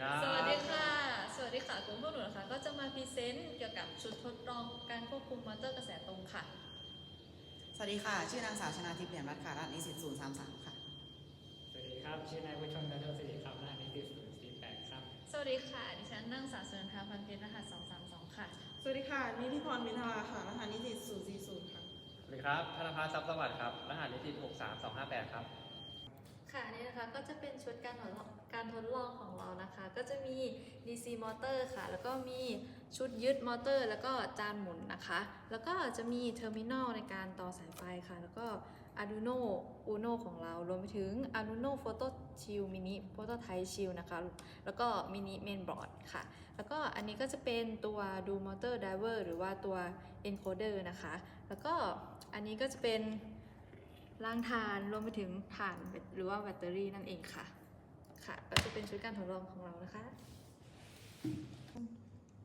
ครับสวัสดีค่ะ สวัสดีค่ะกลุ่มพวกหนูนะคะ ก็จะมาพรีเซนต์เกี่ยวกับชุดทดลองการควบคุมมอเตอร์กระแสตรงค่ะ สวัสดีค่ะ ชื่อนางสาวชนาทิพย์เหรียญรัตน์ค่ะรหัสนิสิตศูนย์สามสามค่ะ สวัสดีครับ ชื่อนายวุฒิชนนันทศิริครับรหัสนิติศูนย์สี่แปดครับ สวัสดีค่ะ ดิฉันนางสาวสุนันทาพันเพชรรหัส232ค่ะ สวัสดีค่ะ นิติพรมินทราค่ะ รหัสนิติ040ค่ะ สวัสดีครับธนภัสทรัพย์สวัสดิ์ครับ รหัสนิติ63258ครับ ค่ะนี่นะคะก็จะเป็นชุดการทดลองการทดลองของเรานะคะ ก็จะมี DC มอเตอร์ค่ะ แล้วก็มีชุดยึดมอเตอร์ แล้วก็จานหมุนนะคะ แล้วก็จะมีเทอร์มินอลในการต่อสายไฟค่ะ แล้วก็ Arduino Uno ของเรา รวมไปถึง Arduino Photo Shield Mini Prototype Shield นะคะ แล้วก็ Mini Mainboard ค่ะ แล้วก็อันนี้ก็จะเป็นตัวดูมอเตอร์ไดเวอร์หรือว่าตัว encoder นะคะ แล้วก็อันนี้ก็จะเป็น ล้างทานรวมไปถึงถ่านหรือว่าแบตเตอรี่นั่นเองค่ะ ค่ะ ก็จะเป็นชุดการทดลองของเรานะคะ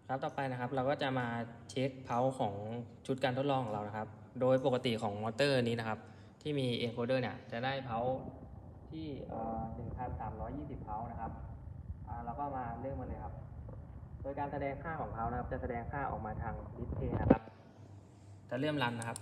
ครับต่อไปนะครับเราก็จะมาเช็คเพาของชุดการทดลองของเรานะครับ โดยปกติของมอเตอร์นี้นะครับ ที่มี encoder เนี่ยจะได้เพาที่เอ่งพันสามร้อ1,320เพานะครับเราก็มาเริ่มกันเลยครับ โดยการแสดงค่าของเพานะครับ จะแสดงค่าออกมาทางดิสเพย์นะครับ จะเริ่มรันนะครับ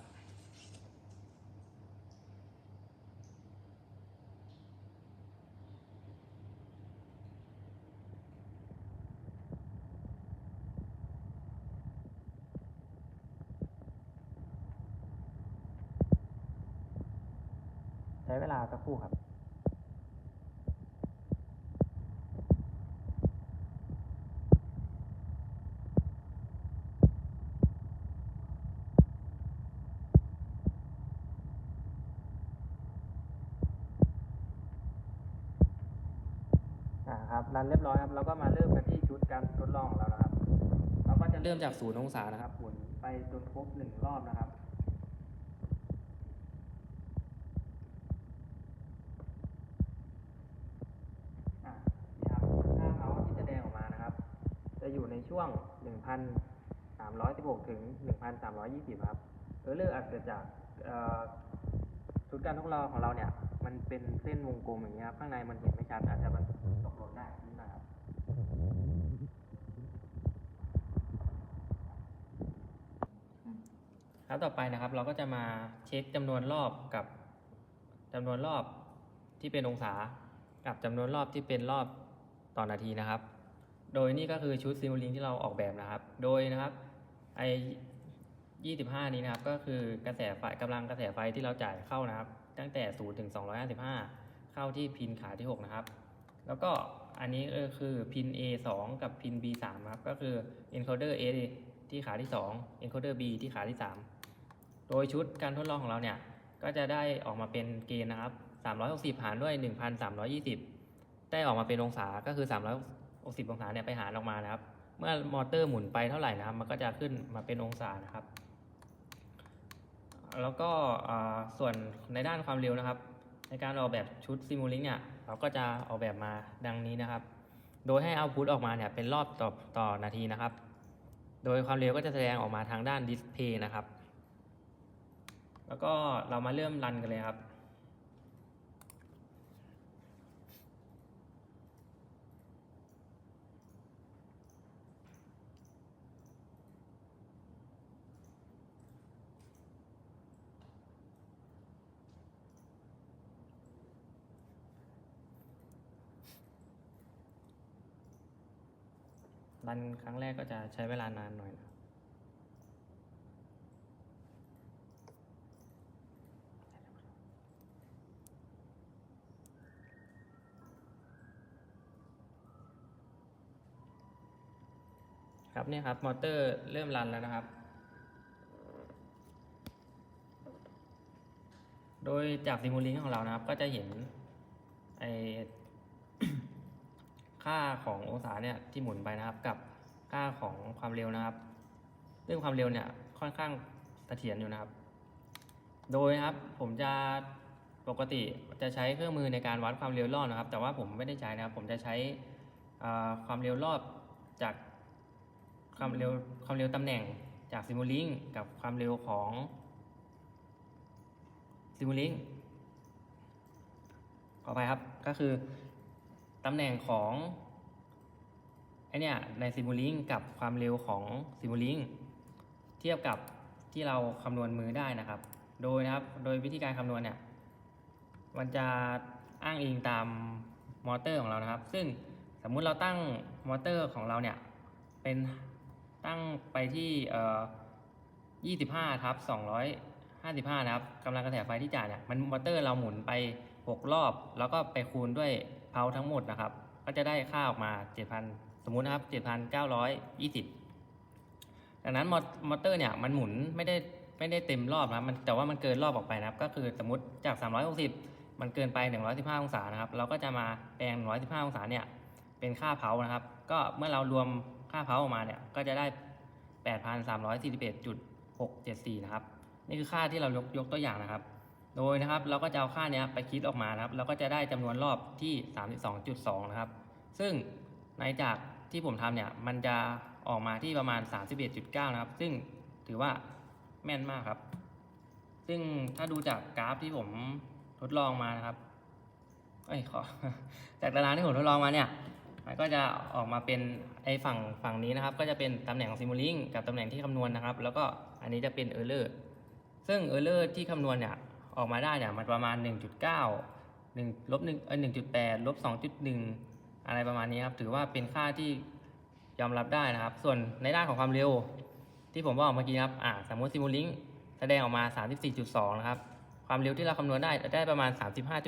ช้เวลาสักครู่ครับอ่าครับรันเรียบร้อยครับเราก็มาเริ่มกันที่ชุดการทดลองของเรานะครับ เราก็จะเริ่มจากศูนย์องศานะครับหมุนไปจนครบหนึ่งรอบนะครับ อะนี่ครับค่าเมาส์ที่แสดงออกมานะครับ จะ อยู่ในช่วง 1,316 ถึง 1,320 ครับโดยเลือกอาจจะจากชุดการทดลองของเราเนี่ย มันเป็นเส้นวงกลมอย่างเงี้ยครับข้างในมันเห็นไม่ชัดอาจจะมันตกหล่นได้นิดหน่อยครับครับต่อไปนะครับ เราก็จะมาเช็คจำนวนรอบกับจำนวนรอบที่เป็นองศา กับจำนวนรอบที่เป็นรอบต่อนาทีนะครับ โดยนี่ก็คือชุดซิมูลิงที่เราออกแบบนะครับ โดยนะครับไอ25 นี้นะครับก็คือกระแสไฟกำลังกระแสไฟที่เราจ่ายเข้านะครับ ตั้งแต่0ถึง255 เข้าที่พินขาที่ 6 นะครับ แล้วก็อันนี้ก็คือพิน A 2 กับพิน B 3 ครับก็คือ encoder A ที่ขาที่ 2 encoder B ที่ขาที่ 3 โดยชุดการทดลองของเราเนี่ย ก็จะได้ออกมาเป็นเกณฑ์นะครับ 360 หารด้วย 1,320 ได้ออกมาเป็นองศาก็คือ 60 องศาเนี่ยไปหารออกมานะครับ เมื่อมอเตอร์หมุนไปเท่าไหร่นะครับ มันก็จะขึ้นมาเป็นองศานะครับ แล้วก็ส่วนในด้านความเร็วนะครับ ในการออกแบบชุดซิมูลิงเนี่ยเราก็จะออกแบบมาดังนี้นะครับ โดยให้เอาพุตออกมาเนี่ยเป็นรอบต่อต่อนาทีนะครับ โดยความเร็วก็จะแสดงออกมาทางด้านดิสเพย์นะครับ แล้วก็เรามาเริ่มรันกันเลยครับันครั้งแรกก็จะใช้เวลานานหน่อยนะครับครับเนี่ยครับ มอเตอร์เริ่มรันแล้วนะครับ โดยจากซิมูลิงของเรานะครับ ก็จะเห็นไอ ค่าขององศาเนี่ยที่หมุนไปนะครับ กับค่าของความเร็วนะครับ ซึ่งความเร็วเนี่ยค่อนข้างเสถียรอยู่นะครับ โดยครับผมจะปกติจะใช้เครื่องมือในการวัดความเร็วรอบนะครับ แต่ว่าผมไม่ได้ใช้นะครับ ผมจะใช้ความเร็วรอบจากความเร็วความเร็วตำแหน่งจากซิมูลิงกับความเร็วของซิมูลิงขอไปครับก็คือ ตำแหน่งของไอเนี่ยในซิมูลิงกับความเร็วของซิมูลิงเทียบกับที่เราคำนวณมือได้นะครับ โดยนะครับโดยวิธีการคำนวณเนี่ยมันจะอ้างอิงตามมอเตอร์ของเรานะครับ ซึ่งสมมุติเราตั้งมอเตอร์ของเราเนี่ยเป็นตั้งไปที่เอ่อ25ทับ255 นะครับกำลังกระแสไฟที่จ่ายเนี่ยมันมอเตอร์เราหมุนไป 6 รอบ แล้วก็ไปคูณด้วย เพาทั้งหมดนะครับ ก็จะได้ค่าออกมา 7,000 สมมุตินะครับ 7,920 ดังนั้นมอเตอร์เนี่ยมันหมุนไม่ได้ไม่ได้เต็มรอบนะครับมันแต่ว่ามันเกินรอบออกไปนะครับ ก็คือสมมติจาก 360 มันเกินไป 115 องศานะครับ เราก็จะมาแปลง 115 องศาเนี่ยเป็นค่าเผานะครับ ก็เมื่อเรารวมค่าเผาออกมาเนี่ยก็จะได้ 8,341.674 นะครับ นี่คือค่าที่เรายกยกตัวอย่างนะครับ โดยนะครับเราก็จะเอาค่าเนี้ยไปคิดออกมานะครับเราก็จะได้จำนวนรอบที่ 32.2 นะครับ ซึ่งในจากที่ผมทำเนี่ยมันจะออกมาที่ประมาณ 31.9 นะครับ ซึ่งถือว่าแม่นมากครับ ซึ่งถ้าดูจากกราฟที่ผมทดลองมานะครับเอ้ยขอจากตารางที่ผมทดลองมาเนี่ยมันก็จะออกมาเป็นไอ้ฝั่งฝั่งนี้นะครับ ก็จะเป็นตำแหน่งซิมูลิงกับตำแหน่งที่คำนวณนะครับ แล้วก็อันนี้จะเป็นเออร์เลอร์ซึ่งเออร์เลอร์ที่คำนวณเนี่ย ออกมาได้เนี่ยมันประมาณ 1.9 1ลบ1เออ1.8ลบ2.1 อะไรประมาณนี้ครับ ถือว่าเป็นค่าที่ยอมรับได้นะครับ ส่วนในด้านของความเร็ว ที่ผมบอกเมื่อกี้ครับอ่าสมมติซิมูลิงแสดงออกมา 34.2 นะครับ ความเร็วที่เราคำนวณได้ได้ประมาณ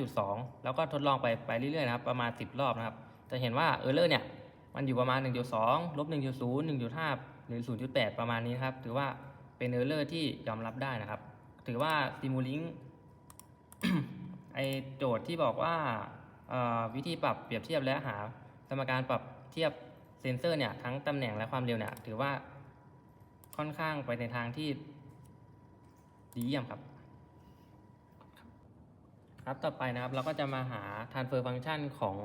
35.2 แล้วก็ทดลองไปไปเรื่อยๆนะครับ ประมาณ 10 รอบนะครับ จะเห็นว่าเออร์เลอร์เนี่ย มันอยู่ประมาณ 1.2 ลบ 1.0 1.5 หรือ 0.8 ประมาณนี้ครับ ถือว่าเป็นเออร์เลอร์ที่ยอมรับได้นะครับ ถือว่าซิมูลิง ไอโจทย์ที่บอกว่าวิธีปรับเปรียบเทียบและหาสมการปรับเทียบเซนเซอร์เนี่ยทั้งตำแหน่งและความเร็วเนี่ยถือว่าค่อนข้างไปในทางที่ดีเยี่ยมครับ ครับต่อไปนะครับเราก็จะมาหา transfer function ของ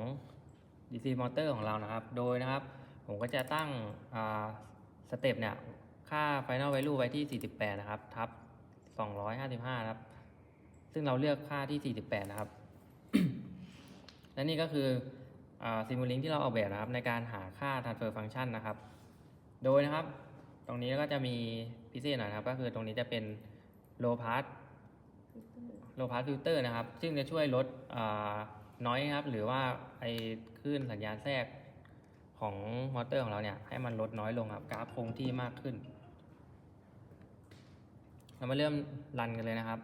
DC motor ของเรานะครับ โดยนะครับ ผมก็จะตั้งสเต็ปเนี่ยค่า final value ไว้ที่ 48 นะครับ ทับ 255 นะครับ ซึ่งเราเลือกค่าที่ 48 นะครับ และนี่ก็คือซิมูลิงที่เราออกแบบนะครับ ในการหาค่า transfer function นะครับ โดยนะครับ ตรงนี้ก็จะมีพิเศษหน่อยครับ ก็คือตรงนี้จะเป็น low pass low pass filter นะครับ ซึ่งจะช่วยลดน้อยนะครับ หรือว่าไอ้คลื่นสัญญาณแทรกของมอเตอร์ของเราเนี่ย ให้มันลดน้อยลงครับ กราฟคงที่มากขึ้น เรามาเริ่มรันกันเลยนะครับ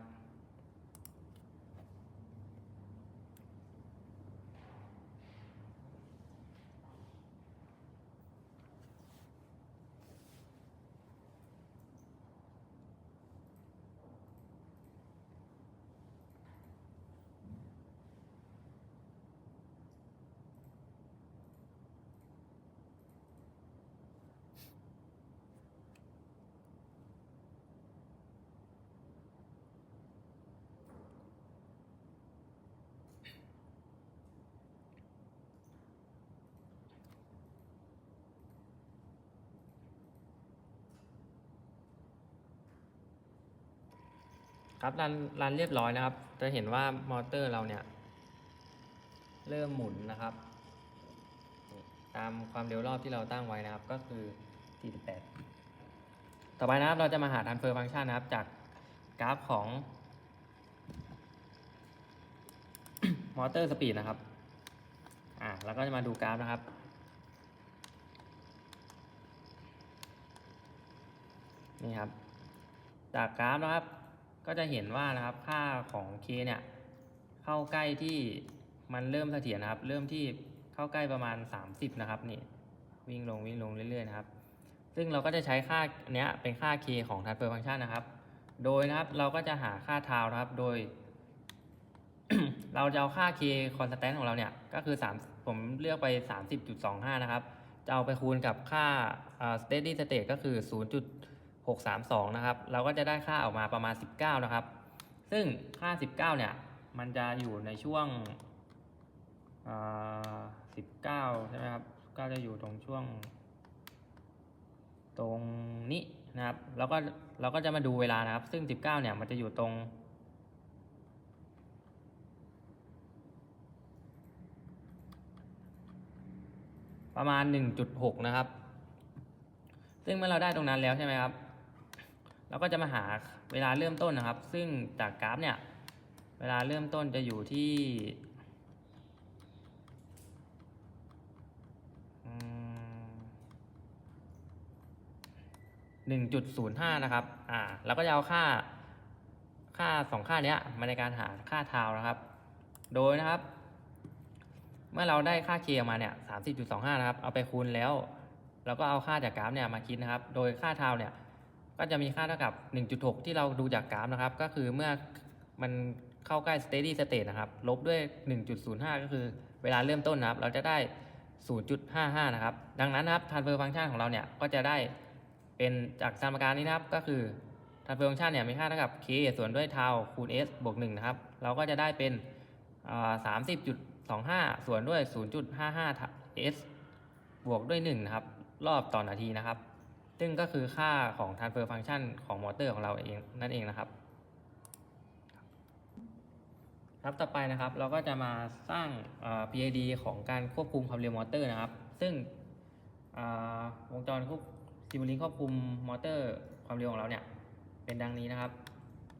ครับรันรันเรียบร้อยนะครับ จะเห็นว่ามอเตอร์เราเนี่ย เริ่มหมุนนะครับ ตามความเร็วรอบที่เราตั้งไว้นะครับ ก็คือ 48 ต่อไปนะครับ เราจะมาหา transfer function นะครับ จากกราฟของมอเตอร์สปีดนะครับ อ่าแล้วก็จะมาดูกราฟนะครับ นี่ครับ จากกราฟนะครับ ก็จะเห็นว่านะครับค่าของ k เนี่ยเข้าใกล้ที่มันเริ่มเสถียรนะครับ เริ่มที่เข้าใกล้ประมาณ 30 นะครับนี่วิ่งลงวิ่งลงเรื่อยๆนะครับ ซึ่งเราก็จะใช้ค่าเนี้ยเป็นค่า k ของ transfer function นะครับ โดยนะครับเราก็จะหาค่าทาวนะครับโดย เราจะเอาค่า k constant ของเราเนี่ยก็คือ 3 ผมเลือกไป 30.25 นะครับจะเอาไปคูณกับค่า steady state ก็คือ 0. 632 นะครับ เราก็จะได้ค่าออกมาประมาณ 19 นะครับ ซึ่งค่า 19 เนี่ย มันจะอยู่ในช่วง19 ใช่ไหมครับก็จะอยู่ตรงช่วง ตรงนี้นะครับ แล้วก็เราก็จะมาดูเวลานะครับ ซึ่ง 19 เนี่ย มันจะอยู่ตรงประมาณ 1.6 นะครับ ซึ่งเมื่อเราได้ตรงนั้นแล้วใช่ไหมครับ เราก็จะมาหาเวลาเริ่มต้นนะครับ ซึ่งจากกราฟเนี่ยเวลาเริ่มต้นจะอยู่ที่หนึ่งจุดศูนย์ห้านะครับ อ่าแล้วก็จะเอาค่า ค่าสองค่าเนี้ยมาในการหาค่าทาวนะครับ โดยนะครับ เมื่อเราได้ค่า k ออกมาเนี่ยสามสิบจุดสองห้านะครับ เอาไปคูณแล้วแล้วก็เอาค่าจากกราฟเนี่ยมาคิดนะครับ โดยค่าทาวเนี่ย ก็จะมีค่าเท่ากับ 1.6 ที่เราดูจากกราฟนะครับ ก็คือเมื่อมันเข้าใกล้ steady state นะครับ ลบด้วย 1.05 ก็คือเวลาเริ่มต้นนะครับ เราจะได้ 0.55 นะครับ ดังนั้นนะครับ transfer function ของเราเนี่ย ก็จะได้เป็นจากสมการนี้นะครับ ก็คือ transfer function เนี่ยมีค่าเท่ากับ k ส่วนด้วย tau คูณ s บวก 1 นะครับ เราก็จะได้เป็น 30.25 ส่วนด้วย 0.55 s บวกด้วย 1 นะครับ รอบต่อนาทีนะครับ ซึ่งก็คือค่าของ transfer function ของมอเตอร์ของเราเองนั่นเองนะครับ ครับต่อไปนะครับเราก็จะมาสร้าง PID ของการควบคุมความเร็วมอเตอร์นะครับ ซึ่งวงจรควบซิมูลิงควบคุมมอเตอร์ความเร็วของเราเนี่ย เป็นดังนี้นะครับ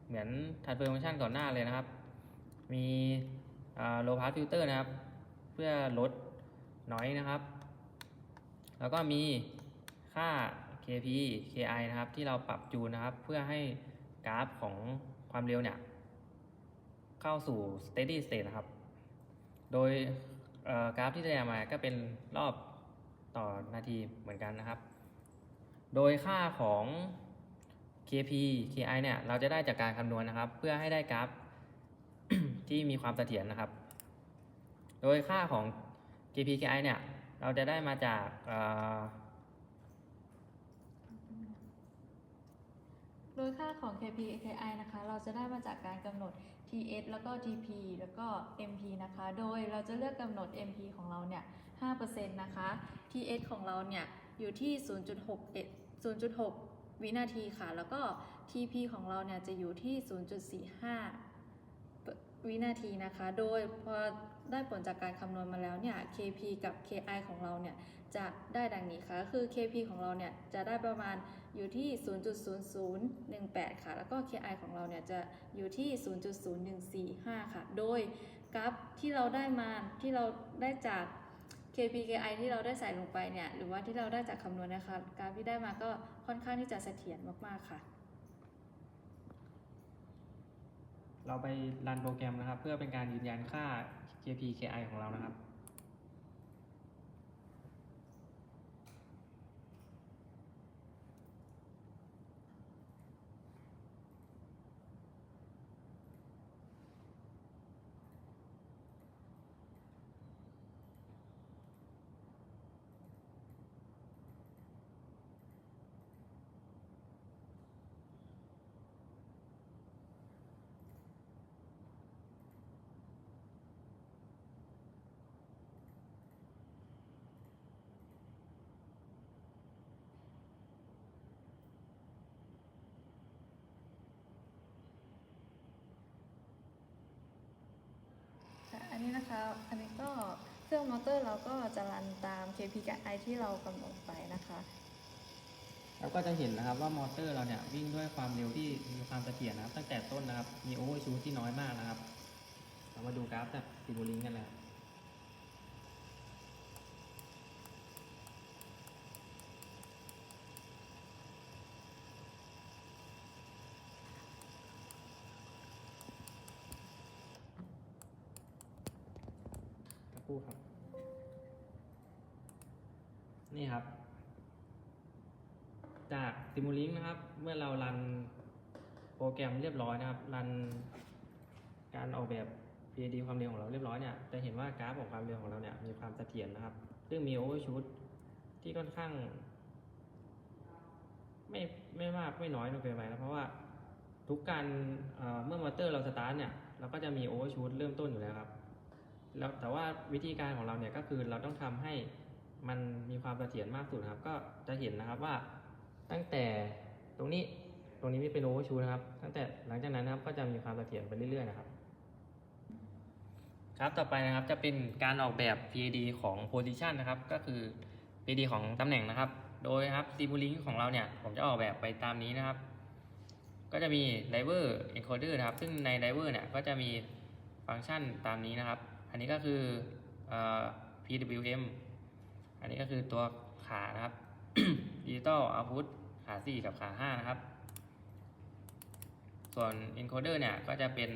เหมือน transfer function ก่อนหน้าเลยนะครับ มี low pass filter นะครับ เพื่อลด noise นะครับ แล้วก็มีค่า KP KI นะครับ ที่เราปรับจูนนะครับ เพื่อให้กราฟของความเร็วเนี่ย เข้าสู่ steady state นะครับ โดยกราฟที่ได้มาก็เป็นรอบต่อนาทีเหมือนกันนะครับ โดยค่าของ KP KI เนี่ย เราจะได้จากการคำนวณนะครับ เพื่อให้ได้กราฟที่มีความเสถียรนะครับ โดยค่าของ KP KI เนี่ย เราจะได้มาจากเอ่อ โดยค่าของ KP KI นะคะ เราจะได้มาจากการกำหนด TS แล้วก็ TP แล้วก็ MP นะคะ โดยเราจะเลือกกำหนด MP ของเราเนี่ย 5%นะคะ TS ของเราเนี่ย อยู่ที่ 0.6 0.6 วินาทีค่ะ แล้วก็ TP ของเราเนี่ย จะอยู่ที่ 0.45 วินาทีนะคะ โดยพอได้ผลจากการคำนวณมาแล้วเนี่ย KP กับ KI ของเราเนี่ย จะได้ดังนี้ค่ะ คือ KP ของเราเนี่ย จะได้ประมาณ อยู่ที่ 0.0018 ค่ะ แล้วก็ KI ของเราเนี่ยจะอยู่ที่ 0.0145 ค่ะ โดยกราฟที่เราได้มาที่เราได้จาก KP KI ที่เราได้ใส่ลงไปเนี่ย หรือว่าที่เราได้จากคำนวณนะคะ กราฟที่ได้มาก็ค่อนข้างที่จะเสถียรมากๆค่ะ เราไปรันโปรแกรมนะครับ เพื่อเป็นการยืนยันค่า KP KI ของเรานะครับ ค่ะอั นะคะ อันนี้ก็เครื่องมอเตอร์เราก็จะรันตาม KPI ที่เรากำหนดไปนะคะเราก็จะเห็นนะครับว่ามอเตอร์เราเนี่ยวิ่งด้วยความเร็วที่มีความเสถียรนะครับ ตั้งแต่ต้นนะครับ มีโอเวอร์ชูที่น้อยมากนะครับ เรามาดูกราฟจากติบูลิงกันเลยครับ ครู่ครับ นี่ครับ จากซิมูลิงนะครับ เมื่อเรารันโปรแกรมเรียบร้อยนะครับ รันการออกแบบ PID ความเร็วของเราเรียบร้อยเนี่ย จะเห็นว่ากราฟของความเร็วของเราเนี่ยมีความเสถียรนะครับ ซึ่งมีโอเวอร์ชูตที่ค่อนข้าง ไม่ไม่มากไม่น้อยลงเกินไปนะเพราะว่าทุกการเอ่อเมื่อมอเตอร์เราสตาร์ทเนี่ย เราก็จะมีโอเวอร์ชูตเริ่มต้นอยู่แล้วครับ แล้วแต่ว่าวิธีการของเราเนี่ยก็คือเราต้องทำให้มันมีความเสถียรมากสุดครับ ก็จะเห็นนะครับว่าตั้งแต่ตรงนี้ตรงนี้ไม่เป็นโอเวอร์ชูนะครับ ตั้งแต่หลังจากนั้นนะครับก็จะมีความเสถียรไปเรื่อยๆนะครับ ครับต่อไปนะครับจะเป็นการออกแบบ PID ของ position นะครับ ก็คือ PID ของตำแหน่งนะครับ โดยครับ Simulink ของเราเนี่ยผมจะออกแบบไปตามนี้นะครับ ก็จะมี driver encoder นะครับ ซึ่งใน driver เนี่ยก็จะมีฟังก์ชันตามนี้นะครับ อันนี้ก็คืออ PWM อันนี้ก็คือตัวขานะครับ Digital Output ขา 4 กับขา 5 นะครับ ส่วน encoder เนี่ยก็จะเป็น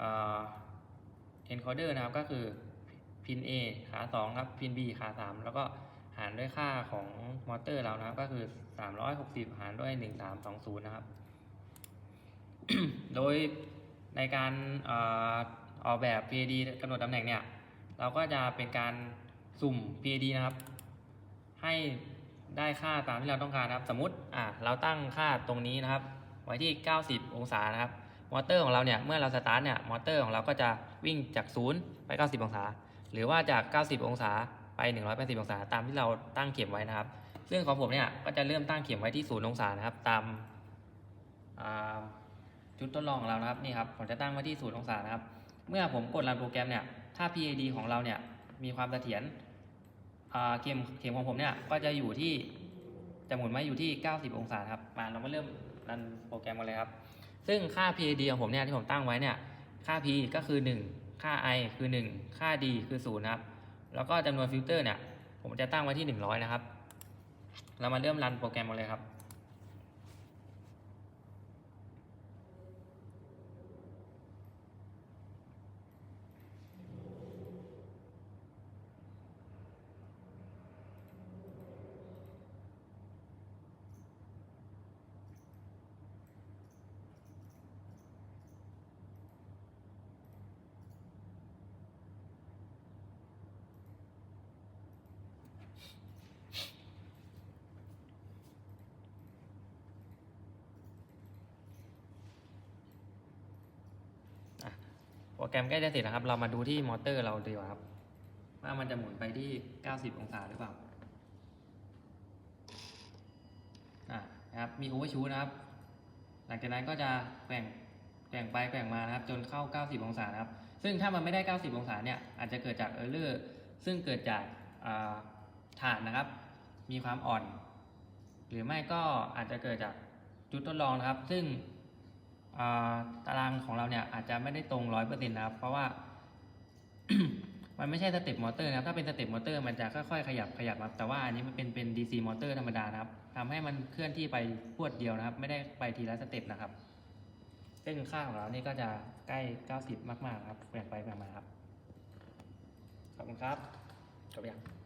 อ่อ encoder นะครับก็คือพิน A ขา 2 ครับพิน B ขา 3 แล้วก็หารด้วยค่าของมอเตอร์เรานะครับก็คือ 360 หารด้วย 1320 นะครับ โดยในการ ออกแบบ PAD กำหนดตำแหน่งเนี่ย เราก็จะเป็นการสุ่ม PAD นะครับ ให้ได้ค่าตามที่เราต้องการนะครับ สมมติอะเราตั้งค่าตรงนี้นะครับ ไว้ที่ 90 องศานะครับ มอเตอร์ของเราเนี่ย เมื่อเราสตาร์ทเนี่ย มอเตอร์ของเราก็จะวิ่งจาก 0 ไป 90 องศา หรือว่าจาก 90 องศาไป 180 องศา ตามที่เราตั้งเข็มไว้นะครับ ซึ่งของผมเนี่ย ก็จะเริ่มตั้งเข็มไว้ที่ 0 องศานะครับ ตามจุดทดลองของเรานะครับ นี่ครับ ผมจะตั้งไว้ที่ 0 องศานะครับ เมื่อผมกดรันโปรแกรมเนี่ยถ้า PAD ของเราเนี่ยมีความเสถียรเข็มเข็มของผมเนี่ยก็จะอยู่ที่จะหมุนไว้อยู่ที่ 90 องศาครับมาเรามาเริ่มรันโปรแกรมกันเลยครับ ซึ่งค่า PAD ของผมเนี่ยที่ผมตั้งไว้เนี่ยค่า P ก็คือ 1 ค่า I คือ 1 ค่า D คือ0นะครับแล้วก็จำนวนฟิลเตอร์เนี่ยผมจะตั้งไว้ที่ 100 นะครับ เรามาเริ่มรันโปรแกรมกันเลยครับ แกรมใกล้จะเสร็จแล้วครับ เรามาดูที่มอเตอร์เราดีกว่าครับ ว่ามันจะหมุนไปที่ 90 องศาหรือเปล่า อะนะครับ มีโอเวอร์ชูนะครับ หลังจากนั้นก็จะแกว่งแกว่งไปแกว่งมานะครับ จนเข้า 90 องศานะครับ ซึ่งถ้ามันไม่ได้ 90 องศาเนี่ย อาจจะเกิดจากเออร์เลอร์ซึ่งเกิดจากฐานนะครับ มีความอ่อน หรือไม่ก็อาจจะเกิดจากจุดทดลองนะครับ ซึ่ง ตารางของเราเนี่ยอาจจะไม่ได้ตรงร้อยเปอร์เซ็นต์นะครับ เพราะว่า มันไม่ใช่สเต็ปมอเตอร์นะครับ ถ้าเป็นสเต็ปมอเตอร์มันจะค่อยๆขยับขยับครับ แต่ว่าอันนี้มันเป็นเป็น DC มอเตอร์ธรรมดานะครับทำให้มันเคลื่อนที่ไปพวดเดียวนะครับ ไม่ได้ไปทีละสเต็ปนะครับ ซึ่งค่าของเรานี่ก็จะใกล้ 90 มากๆครับแบ่งไปแบ่งมาครับ ขอบคุณครับจบยัง